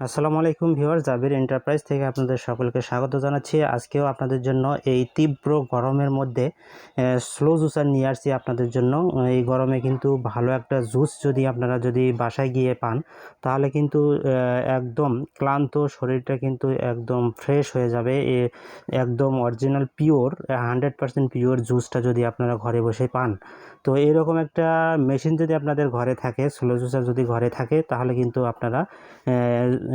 আসসালামু আলাইকুম ভিউয়ার জাবির এন্টারপ্রাইজ থেকে আপনাদের সকলকে স্বাগত জানাচ্ছি। আজকেও আপনাদের জন্য এই তীব্র গরমের মধ্যে স্লো জুসার নিয়ে আসছি আপনাদের জন্য। এই গরমে কিন্তু ভালো একটা জুস যদি আপনারা যদি বাসায় গিয়ে পান, তাহলে কিন্তু একদম ক্লান্ত শরীরটা কিন্তু একদম ফ্রেশ হয়ে যাবে। একদম original pure hundred percent pure জুসটা যদি আপনারা ঘরে বসে পান। তো এরকম একটা মেশিন যদি আপনাদের ঘরে থাকে স্লো জুসার যদি ঘরে থাকে, তাহলে কিন্তু আপনারা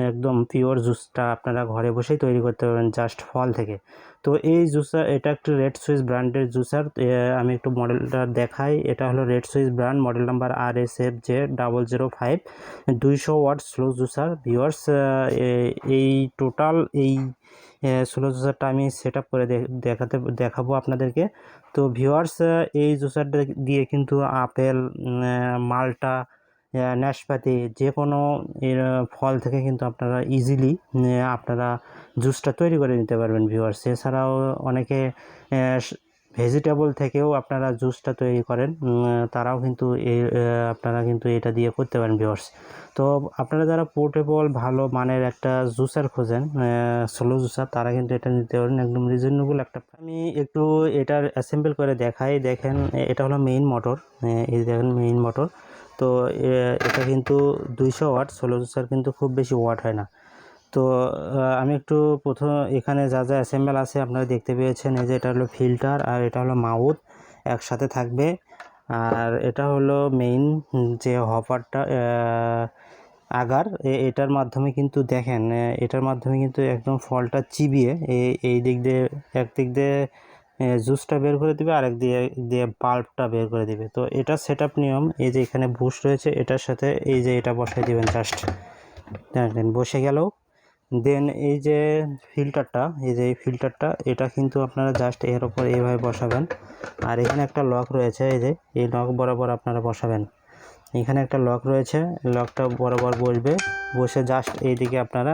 একদম পিওর জুসটা আপনারা ঘরে বসেই তৈরি করতে পারবেন জাস্ট ফল থেকে। তো এই জুসার এটা একটু রেড সুইস ব্র্যান্ডের জুসার আমি একটু মডেলটা দেখাই। এটা হলো red Swiss brand model number R S F J double zero five দুইশো ওয়াট স্লো জুসার ভিওয়ার্স এই টোটাল এই স্লো জুসারটা আমি সেট আপ করে দেখাতে, দেখাবো আপনাদেরকে। তো ভিওয়ার্স এই জুসারটা দিয়ে কিন্তু আপেল মালটা আহ, নাশপাতি যে কোনো এর, ফল থেকে কিন্তু আপনারা ইজিলি আপনারা জুসটা তৈরি করে নিতে পারবেন ভিউয়ার্স এছাড়াও অনেকে ভেজিটেবল থেকেও আপনারা জুসটা তৈরি করেন তারাও কিন্তু এই আপনারা কিন্তু এটা দিয়ে করতে পারেন ভিউয়ার্স তো আপনারা যারা পোর্টেবল ভালো মানের একটা জুসার খোঁজেন স্লো জুসার তারা কিন্তু এটা নিতে পারেন একদম রিজনেবল একটা আমি একটু এটার অ্যাসেম্বল করে দেখাই। দেখেন এটা হলো মেইন মোটর এই দেখেন মেইন মোটর তো এটা কিন্তু দুইশো ওয়াট জুসার কিন্তু খুব বেশি ওয়াট হয় না। তো আমি একটু প্রথম, এখানে যা যা অ্যাসেম্বল আছে আপনারা দেখতে পেয়েছেন, এই যে এটা হলো ফিল্টার আর এটা হলো মাউথ একসাথে থাকবে। আর এটা হলো মেইন যে হপারটা আগার এটার মাধ্যমে কিন্তু দেখেন এটার মাধ্যমে কিন্তু একদম ফলটা চিবিয়ে এই দিক দিয়ে, এক দিক দিয়ে জুসটা বের করে দিবে, আরেক দিয়ে দিয়ে বাল্বটা বের করে দিবে। তো এটা সেট নিয়ম, এই যে এখানে বুশ রয়েছে, এটার সাথে এই যে এটা বসাই দিবেন জাস্ট দেখেন বসে গেল। দেন এই যে ফিল্টারটা এই যে এই ফিল্টারটা এটা কিন্তু আপনারা জাস্ট এর ওপর এইভাবে বসাবেন। আর এখানে একটা লক রয়েছে, এই যে, এই লক বরাবর আপনারা বসাবেন। এখানে একটা লক রয়েছে লকটা বরাবর বসবে, বসে জাস্ট এইদিকে আপনারা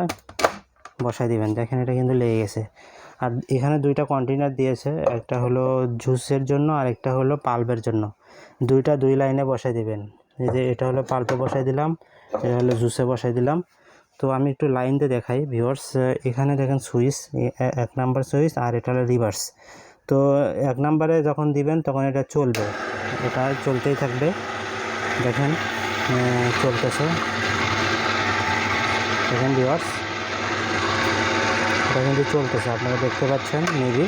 বসাই দিবেন। দেখেন, এটা কিন্তু লেগে গেছে। আর এখানে দুইটা কন্টেনার দিয়েছে, একটা হলো জুসের জন্য আর একটা হলো পাল্পের জন্য। দুইটা দুই লাইনে বসাই দিবেন। এই যে এটা হলো পাল্পে বসাই দিলাম, এটা হলো জুসে বসাই দিলাম। তো আমি একটু লাইন দিয়ে দেখাই ভিউয়ার্স এখানে দেখেন সুইচ এক নাম্বার সুইচ আর এটা হলো রিভার্স তো এক নাম্বারে যখন দিবেন, তখন এটা চলবে। এটা চলতেই থাকবে। দেখেন চলতেছে। দেখেন ভিউয়ার্স এটা কিন্তু চলতেছে, আপনারা দেখতে পাচ্ছেন মেবি।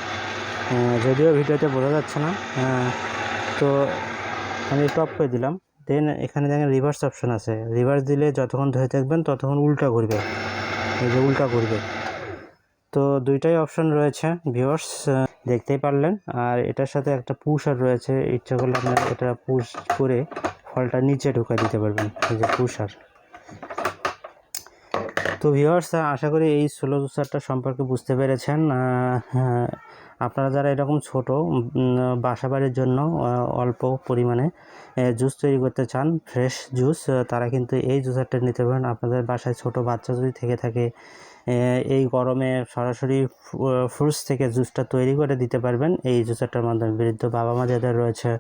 যদিও ভিডিওতে বোঝা যাচ্ছে না তো আমি টপ করে দিলাম। দেন এখানে দেখেন রিভার্স অপশন আছে। রিভার্স দিলে যতক্ষণ ধরে থাকবেন ততক্ষণ উল্টা ঘুরবে। এই যে উল্টা ঘুরবে। তো দুইটাই অপশন রয়েছে ভিউয়ার্স দেখতেই পারলেন। আর এটার সাথে একটা পুশার রয়েছে, ইচ্ছা করলে আপনারা এটা পুশ করে ফলটা নিচে ঢুকাই দিতে পারবেন, এই যে পুশার তো ভিউয়ার্স আশা করি এই সোলো জুসারটা সম্পর্কে বুঝতে পেরেছেন। আপনারা যারা এরকম ছোট বাসাবাড়ির জন্য অল্প পরিমাণে জুস তৈরি করতে চান ফ্রেশ জুস তারা কিন্তু এই জুসারটা নিতে পারেন। আপনাদের বাসায় ছোট বাচ্চা যদি থেকে থাকে এই গরমে সরাসরি ফ্রুটস থেকে জুসটা তৈরি করে দিতে পারবেন। এই জুসারটার মাধ্যমে বৃদ্ধ বাবা মা যাদের রয়েছে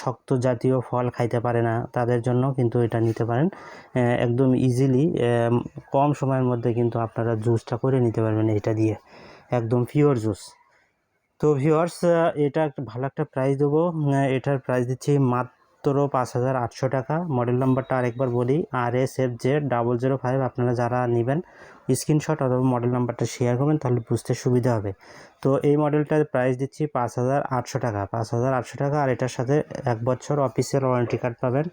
শক্ত জাতীয় ফল খাইতে পারে না, তাদের জন্য কিন্তু এটা নিতে পারেন। একদম ইজিলি কম সময়ের মধ্যে কিন্তু আপনারা জুসটা করে নিতে পারবেন এটা দিয়ে, একদম পিওর জুস তো ভিওয়ার্স এটা একটা ভালো একটা প্রাইস দেবো। এটার প্রাইস দিচ্ছি মাত্র পাঁচ হাজার আটশো টাকা। মডেল নাম্বারটা আরেকবার বলি R S F Z double zero five আপনারা যারা নেবেন স্ক্রিনশট অথবা মডেল নাম্বারটা শেয়ার করবেন, তাহলে বুঝতে সুবিধা হবে। তো এই মডেলটার প্রাইস দিচ্ছি পাঁচ হাজার আটশো টাকা। পাঁচ হাজার আটশো টাকা, আর এটার সাথে এক বছর অফিসের ওয়ারেন্টি কার্ড পাবেন।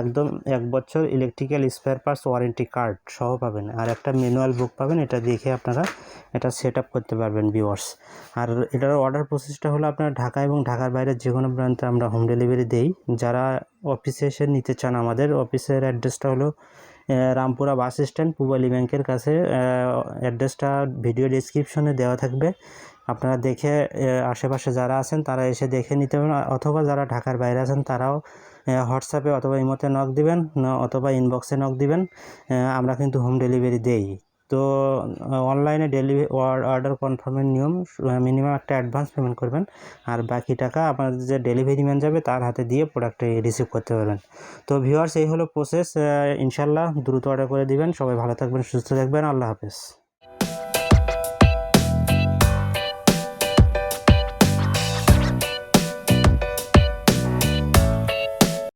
একদম এক বছর electrical spare parts warranty card সহ পাবেন। আর একটা ম্যানুয়াল বুক পাবেন, এটা দেখে আপনারা এটা সেট আপ করতে পারবেন ভিউয়ার্স আর এটার অর্ডার প্রসেসটা হলো আপনার ঢাকা এবং ঢাকার বাইরে যে কোনো প্রান্তে আমরা হোম ডেলিভারি দেই। যারা অফিসে এসে নিতে চান আমাদের অফিসের অ্যাড্রেসটা হলো রামপুরা বাস স্ট্যান্ড, পূবালী ব্যাংকের কাছে অ্যাড্রেসটা ভিডিও ডিসক্রিপশনে দেওয়া থাকবে। আপনারা দেখে আশেপাশে যারা আছেন তারা এসে দেখে নিতে পারেন, অথবা যারা ঢাকার বাইরে আছেন তারাও হোয়াটসঅ্যাপে অথবা ইমোতে নক দিবেন অথবা ইনবক্সে নক দিবেন। আমরা কিন্তু হোম ডেলিভারি দেই। তো অনলাইনে ডেলিভারি অর্ডার কনফার্মের নিয়ম মিনিমাম একটা অ্যাডভান্স পেমেন্ট করবেন। আর বাকি টাকা আপনাদের যে ডেলিভারি ম্যান যাবে, তার হাতে দিয়ে প্রোডাক্টটা রিসিভ করতে পারবেন। তো ভিউয়ার্স এই হলো প্রসেস ইনশাল্লাহ দ্রুত অর্ডার করে দিবেন। সবাই ভালো থাকবেন, সুস্থ থাকবেন। আল্লাহ হাফেজ।